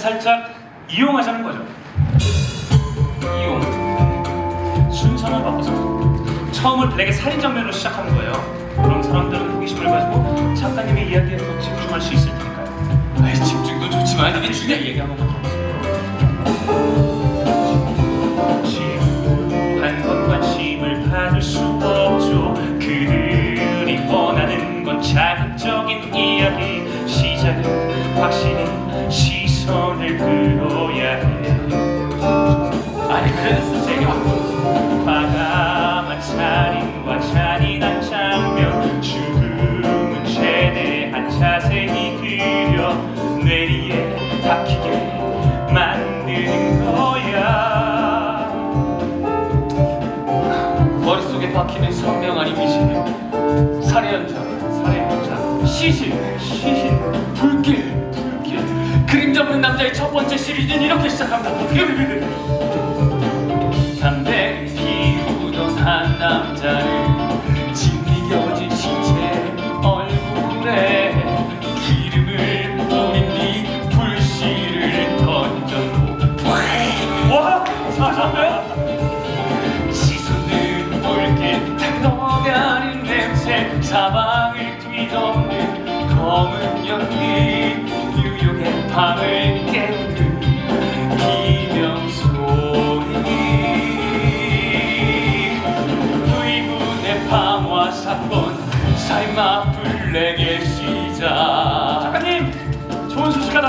살짝 이용하자는 거죠. 이용. 순서는 바꿔서 처음을 블랙의 살인 장면으로 시작하는 거예요. 그럼 사람들은 호기심을 가지고 머릿속에 박히는 선명한 이미지는 살해 현장 살해 현장. 시신 시신 불길 그림자 없는 남자의 첫 번째 시리즈는 이렇게 시작합니다 담배 피우던 한 남자를 짓이겨진 신체 얼굴에 기름을 뿌린 뒤 불씨를 던졌고 와! 사셨네? 시선은 붉게 탁 넘어가는 냄새 사방을 뒤덮는 검은 연기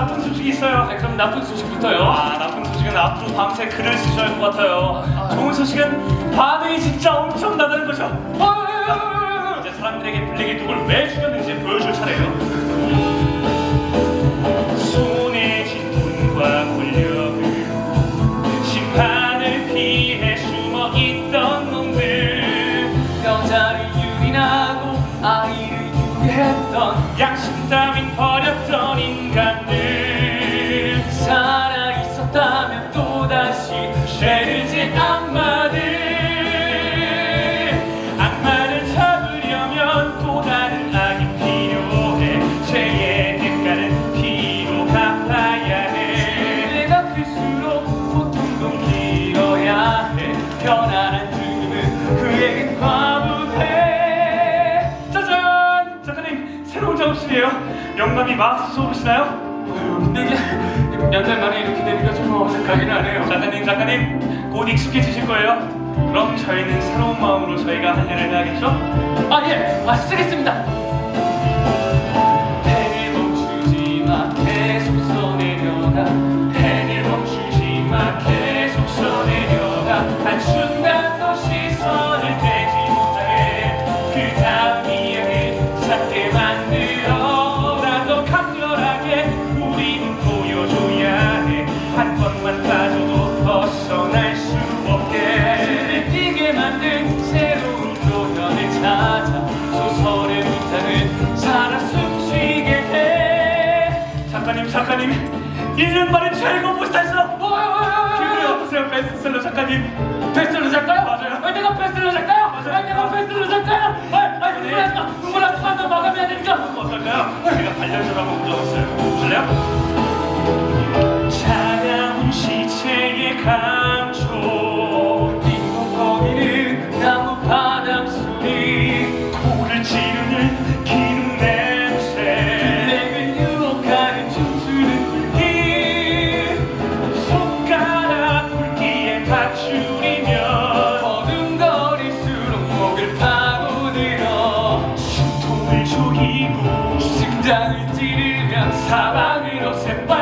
나쁜 소식이 있어요. 네, 그럼 나쁜 소식부터요. 아 나쁜 소식은 앞으로 밤새 글을 쓰셔야 할 것 같아요. 좋은 소식은 반응이 진짜 엄청나다는 거죠. 어, 이제 사람들에게 블랙이 누굴 왜 죽였는지 보여줄 차례예요. 손에 쥔 돈과 권력을 심판을 피해 숨어 있던 놈들. 여자를 유린하고 아이를 유괴했던 양심 따윈 버 영감이 막 솟으시나요? 근데 이게 몇달 만에 이렇게 되니까 좀 어색하긴 하네요 작가님 작가님 곧 익숙해지실 거예요 그럼 저희는 새로운 마음으로 저희가 할 일을 해야겠죠? 아 예 아, 쓰겠습니다 찾아 소설의 문장을 살아 숨쉬게 해 작가님 작가님 1년 만에 최고 포스타에서 기분이 어떠세요 베스트셀러 작가님 베스트셀러 작가요? 맞아요. 아, 내가 베스트셀러 작가요? 맞아요. 아, 내가 베스트셀러 작가요? 아, 아, 네. 흥분하지 마, 흥분하지 마, 나 마감해야 되니까. 어떨까요? 제가 반려조라고 불러봤어요 볼래요? Babilonia se va.